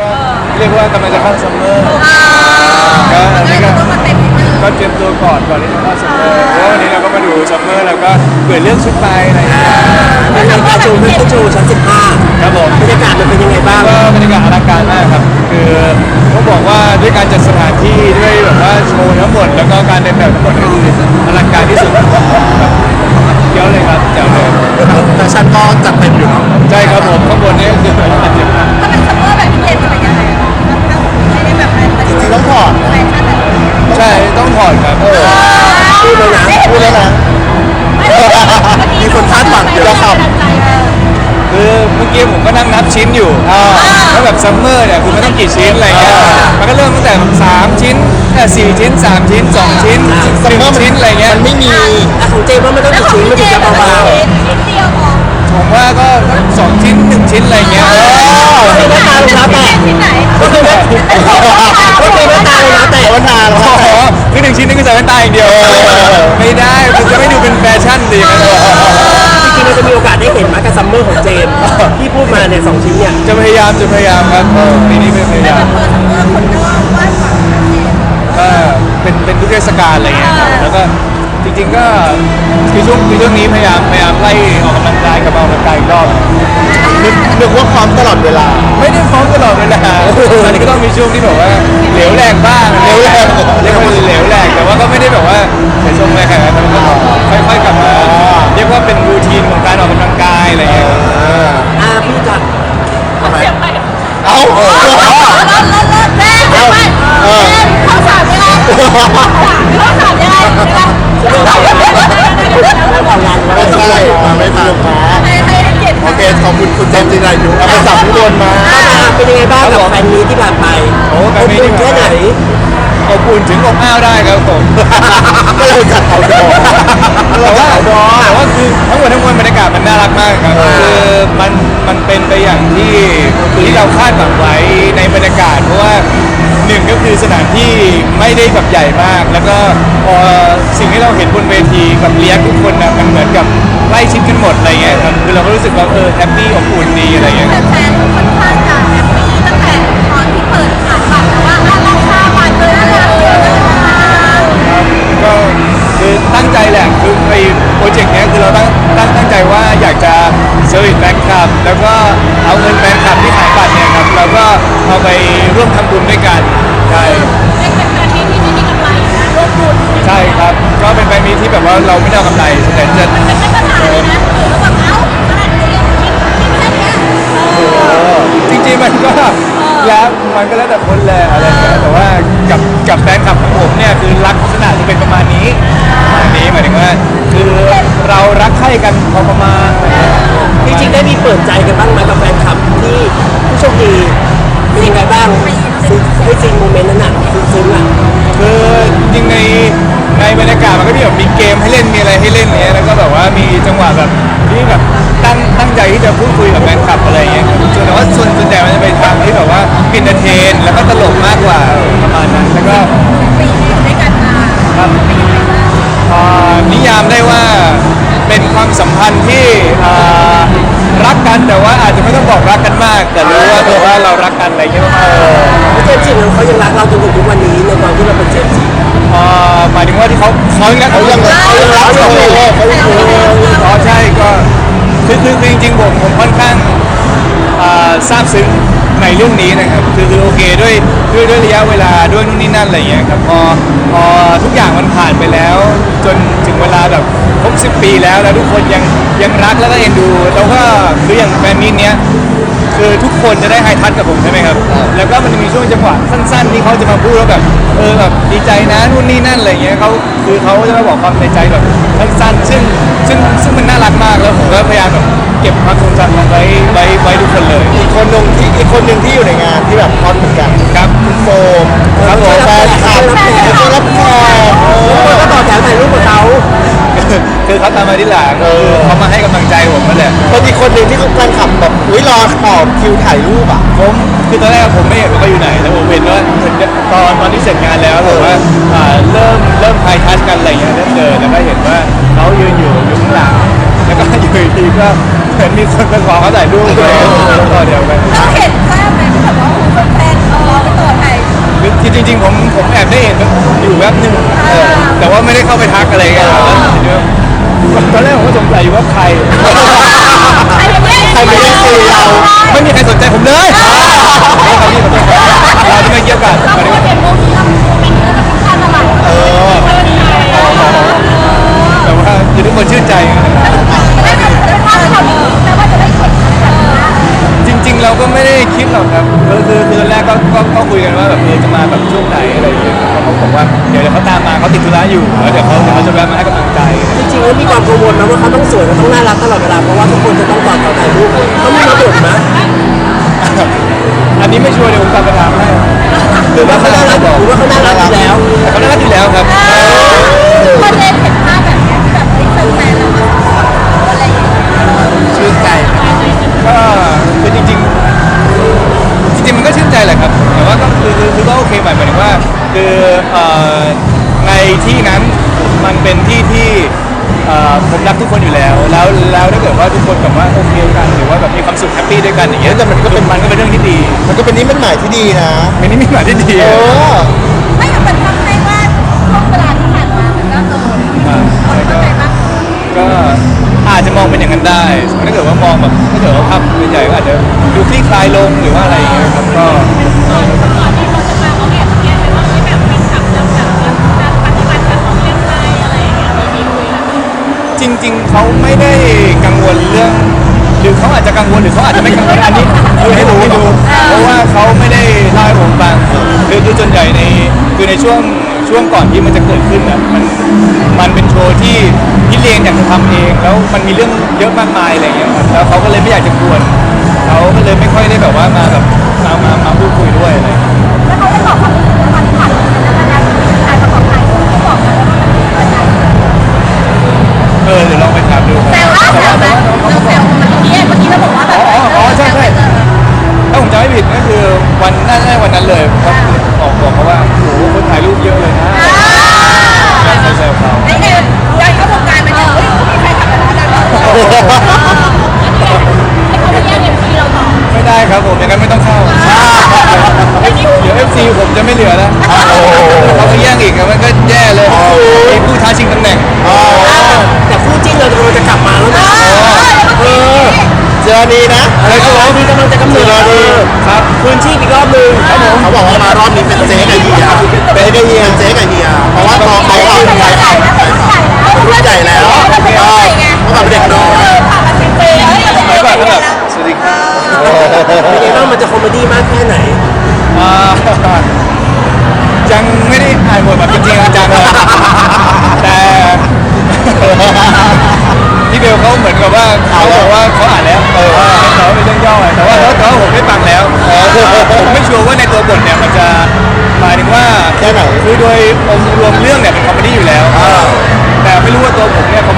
ก็เรียกว่ากำลังจะเข้าซัมเมอร์ก็อันนี้ก็ต้องมาเต็มนิดนึงก็เตรียมตัวก่อนก่อนที่จะเข้าซัมเมอร์เพราะว่าวันนี้เราก็มาดูซัมเมอร์แล้วก็เปลี่ยนเรื่องชุดไปอะไรอย่างเงี้ยเป็นไงการโชว์เพื่อนโชว์ชั้น15ครับผมบรรยากาศมันเป็นยังไงบ้างก็บรรยากาศอลังการมากครับ คือต้องบอกว่าด้วยการจัดสถานที่ด้วยแบบว่าโชว์ทั้งหมดแล้วก็การเดินแบบทั้งหมดก็คืออลังการที่สุดครับเยอะเลยครับเจ๋งเลยแต่ฉันก็จัดเต็มอยู่เนาะใช่ครับผมข้างบนนี่คือ ช่ต้องถอดครับพูดเลยนะพูดแล้วนะมีคนคาดหวังเยอะครับคือเมื่อกี้ผมก็นั่งนับชิ้นอยู่แล้วแบบซัมเมอร์เนี่ยคือมันต้องกี่ชิ้นอะไรเงี้ยมันก็เริ่มตั้งแต่แบบสามชิ้นเอ่อสี่ชิ้นสามชิ้นสองชิ้นหนึ่งชิ้นอะไรเงี้ยมันไม่มีอะของเจมส์ว่ามันต้องแล้วกี่ของชิ้นพี่มันเจถึงนจะเป็นเบาชิ้นเดียวพอผมว่าก็ สองชิ้นหนึ่งชิ้นอะไรเงี้ยๆก็คือไม่ตาลงนะแต่ที่ไหนก็คือไม่ก็คือไม่ตาลงนะแต่แต่ว่านานแล้วอ๋อคือหนึ่งชิ้นนี่คือใส่แว่นตาอย่างเดียวไม่ได้มันจะไม่ดูเป็นแฟชั่นดีนจริงๆเราจะมีโอกาสได้เห็นมากับซัมเมอร์ของเจมส์ที่พูดมาเนี่ยสองชิ้นเนี่ยจะพยายามจะพยายามครับปีนี้เป็นพยายามเป็นเป็นทุกเทศกาลอะไรเงี้ยแล้วก็ จริงๆก็คือช่วงคือช่วงนี้พยายามพยายามไล่ออกกำลังกายกับออกกำลังกายอีกรอบนึกนึกว่าพร้อมตลอดเวลา ไม่ได้ฟ้องตลอดเวลาตอนนี้ก็ต้องมีช่วงที่แบบว่าเหลวแรงบ้างเหลวแรงเรียกว่าเหลวแรงแต่ว่าก็ไม่ได้แบบว่าเสียทรงอะไรขนาดนั้นมันก็ค่อยๆกลับมาเรียกว่าเป็นรูทีนของการออกกำลังกายอะไรเงี้ยอ่าพี่จัดเอ้าเลิศเลิศเลิศแม่ทำไมแม่เข้าสามยังไงเข้าสามยังไงยังไงไม่ใช่มาไม่ทันให้ให้เกียรติโอเคขอบคุณคุณเจมส์จิรายุเอาไปสับทุกคนมาเป็นยังไงบ้างกับแฟนนี้ที่ผ่านไปโอ้แฟอบนมีตอุ่ที่นผ่านแค่ไหนอบอุ่นถึงอบอ้าวได้ครับผมก็เลยจัดเอาดอแต่ว่าแต่ว่าคือทั้งหมดทั้งมวลบรรยากาศมันน่ารักมากครับคือมันมันเป็นไปอย่างที่ที่เราคาดหวังไว้ในบรรยากาศเพราะว่า หนึ่งก็คือสถานที่ไม่ได้แบบใหญ่มาก แล้วก็พอสิ่งที่เราเห็นบนเวทีกับเลี้ยงทุกคนนะมันเหมือนกับใกล้ชิดกันหมดอะไรเงี้ยครับคือเราก็รู้สึกว่าเออแฮปปี้อบอุ่นดีอะไรเงี้ย แฟนๆค่อนข้างจะแฮปปี้ตั้งแต่ตอนที่เปิดขายบัตรว่าอะราคาบัตรเลยนะราคาเลยนะก็คือตั้งใจแหละคือไอ้โปรเจกต์เนี้ยคือเราตั้งตั้งตั้งใจว่าอยากจะเซอร์วิสแฟนคลับแล้วก็เอาเงินแฟนคลับ ไปร่วมทำบุญด้วยกันใช่เป็นแฟนที่ที่ไม่มีกำไรนะร่วมบุญใช่ครับ ก็เป็นแฟนมีตที่แบบว่าเราไม่ได้เอากำไรแต่จะมันเป็นมาตรฐานเลยนะหรือว่าแบบเอ้าขนาดนี้ยังคิดคิดแค่เนี้ยเออจริงๆมันก็แล้วมันก็แล้วแต่คนแหละอะไรอย่างเงี้ยแต่ว่ากับกับแฟนคลับของผมเนี่ยคือรักลักษณะจะเป็นประมาณนี้ประมาณนี้หมายถึงว่าคือเรารักใคร่กันพอประมาณอะไรอย่างเงี้ยจริงๆได้มีเปิดใจกันบ้างไหมกับแฟนคลับที่ผู้โชคดีเป็น ยังไงบ้างให้จริงโมเมนต์นั้นน่ะซึ้งๆอะคือจริงในในบรรยากาศมันก็มีแบบมีเกมให้เล่นมีอะไรให้เล่นเนี้ยแล้วก็แบบว่ามีจังหวะแบบที่แบบตั้งตั้งใจที่จะพูดคุยกับแฟนคลับอะไรอย่างเงี้ยส่วนแต่ว่าส่วนส่วนใหญ่มันจะเป็นทางที่แบบว่าอินเตอร์เทน แล้วก็ตลกมากกว่า เขายังเขายังเขายังรักเราอยู่เขายังรักเราอยู่อ๋อใช่ก็คือคือจริงๆผมผมค่อนข้างอ่าบซึ้งในเรื่องนี้นะครับคือคือโอเคด้วยด้วยด้วยระยะเวลาด้วยนู่นนี่นั่นอะไรอย่างเงี้ยครับพอพอทุกอย่างมันผ่านไปแล้ว จนถึงเวลาแบบครบสิปีแล้วแล้วทุกคนยังยังรักแล้วก็เอ็นดู แล้วก็คืออย่างแฟนมิตเนี้ย คือทุกคนจะได้ไฮทัชกับผมใช่ไหมครับ แล้วก็มันจะมีช่วงจังหวะสั้นๆที่เขาจะมาพูดว่าแบบเออแบบดีใจนะนู่นนี่นั่นอะไรเงี้ยเขาคือเขาจะมาบอกความในใจแบบสั้นๆซึ่งซึ่งซึ่งมันน่ารักมากแล้วผมก็พยายามแบบเก็บความทรงจำนั้นไว้ไว้ไว้ทุกคนเลยอีกคนหนึ่งที่อีกคนหนึ่งที่อยู่ในงานที่แบบฮอตเหมือนกันครับคุณโฟมครับผมแฟนคลับคนรับแขกเอทุกคนอก็ต่อแถวถ่ายรูปกับเขา คือเขาตามมาที่หลังเออเขามาให้กำลังใจผมนั่นแหละคนอีกคนหนึ่งที่เขาแฟนคลับแบบอุ้ยรอขอบคิวถ่ายรูปอะ ผมคือตอนแรกผมไม่เห็นว่าเขาอยู่ไหนแต่ผมเห็นว่าเหมือนตอนตอนที่เสร็จงานแล้วแบบว่าอ่าเริ่มเริ่มไฮทัชกันอะไรอย่างเงี้ยเริ่มเดินแล้วก็เห็นว่าเขายืนอยู่อยู่ข้างหลังแล้วก็อยู่ดีๆก็เหมือนมีคนมาขอเขาถ่ายรูปเลยต่อเดียวกันเราเห็นภาพไหมที่แบบว่าคุณแฟือจริง ๆ ผมผมแอบได้เห็นอยู่แวบหนึ่งแต่ว่าไม่ได้เข้าไปทักอะไรกันหแล้วยตอนแรกผมก็สงสัยว่าใคร ใครไม่ได้คุเราไม่มีใครสนใจผมเลยเราที่มาเกี่ยวกัน เราก็เปลี่มุมทำมุม ความกังวลนะว่าเขาต้องสวยและต้องน่ารักตลอดเวลาเพราะว่าทุกคนจะต้องต่อแถวถ่ายรูปเขาไม่มาบ่นนะอันนี้ไม่ชัวร์เดี๋ยวผมกลับไปถามให้หรือว่าเขาน่ารักหรือว่าเขาน่ารักอยู่แล้วแต่เขาน่ารักอยู่แล้วครับ คนเล่นเห็นภาพแบบนี้ ปปี้ด้วยกันอย่างเงี้ยแต่มันก็เป็นมันก็เป็นเรื่องที่ดี มันก็เป็นนิมิตหมายที่ดีนะเป็นนิมิตหมายที่ดีเออ ไม่แต่มันทำให้ว่าช่วงเวลาที่ผ่านมามันก็เอออ่าคนเข้าใจมากขึ้นก็อาจจะมองเป็นอย่างนั้นได้ถ้าเกิดว่ามองแบบถ้าเกิดว่าภาพใหญ่ๆก็อาจจะดูคลี่คลายลงหรือว่าอะไรอย่างเงี้ยครับก็ คือในช่วงช่วงก่อนที่มันจะเกิดขึ้นน่ะมันมันเป็นโชว์ที่พี่เลนอยากจะทำเอง แล้วมันมีเรื่องเยอะมากมายอะไรอย่างเงี้ยครับแล้วเขาก็เลยไม่อยากจะกวนเขาก็เลยไม่ค่อยได้แบบว่ามาแบบมามามาพูดคุยด้วยอะไรอย่างเงี้ย แล้วเขาได้บอกคว ได้บ้างให้เขาไปแย่งเอ็มซีเราต่อไม่ได้ครับผมอย่างนั้นไม่ต้องเข้าเดี๋ยวเอฟซีผมจะไม่เหลือแล้วเขาไปแย่งอีกมันก็แย่เลยมีผู้ท้าชิงตำแหน่งแต่คู่จิ้นเรากำลังจะกลับมาแล้วนะเออเจอดีนะอะไรก็ร้องมีกำลังจะกำเนิดเจอดีครับคืนชีพอีกรอบหนึงครับผมเขาบอกว่ามารอบนี้เป็นเจ๊กับเฮียเป็นไอเฮียเจ๊กับเฮียเพราะว่าพอเขาเอาไปขายรุ่นใหญ่แล้ว ก็เขาแบเด็กน้อยไปก่อนก็แบบสวัสดีครับเป็นไงบ้างมันจะคอมเมดี้มากแค่ไหนอ่ายังไม่ได้อ่านบทแบบจริงๆจังๆเลยแต่พี่เบลเขาเหมือนกับว่าเขาบอกว่าเขาอ่านแล้วเออว่าแต่ว่าเป็นเรื่องย่อแต่ว่าแต่ว่าผมได้ฟังแล้วผมไม่ชัวร์ว่าในตัวบทเนี่ยมันจะหมายถึงว่าแค่ไหนคือโดยองค์รวมเรื่องเนี่ยเป็นคอมเมดี้อยู่แล้วแต่ไม่รู้ว่าตัวผมเนี่ยคอม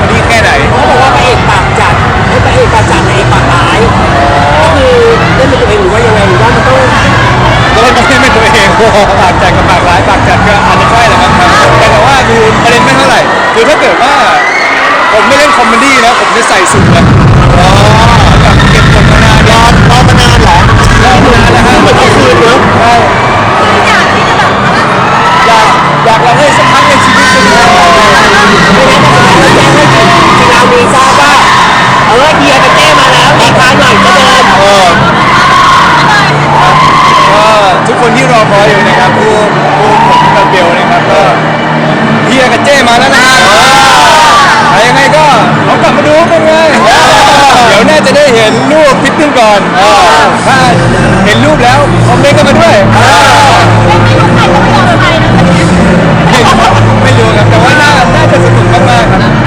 ก็เลยไม่เป็นตัวเองปากจัดกับปากร้ายปากจัดก็อาจจะใช่แหละครับแต่แต่ว่าคือประเด็นไม่เท่าไหร่คือถ้าเกิดว่า ผมไม่เล่นคอมเมดี้นะผมจะใส่สุดเลยอ๋อแบบเก็บกดมานานรยออดรอมานานเหรอรอบนานแล้วฮะเหมือนเมื่อคืนเนอะ็นรูปพิตติ้งก่อนเออถ้าเห็นรูปแล้วคอมเมนต์กันมาด้วยเออไม่รู้ครับแต่ว่าน่าจะสนุกมากๆครับ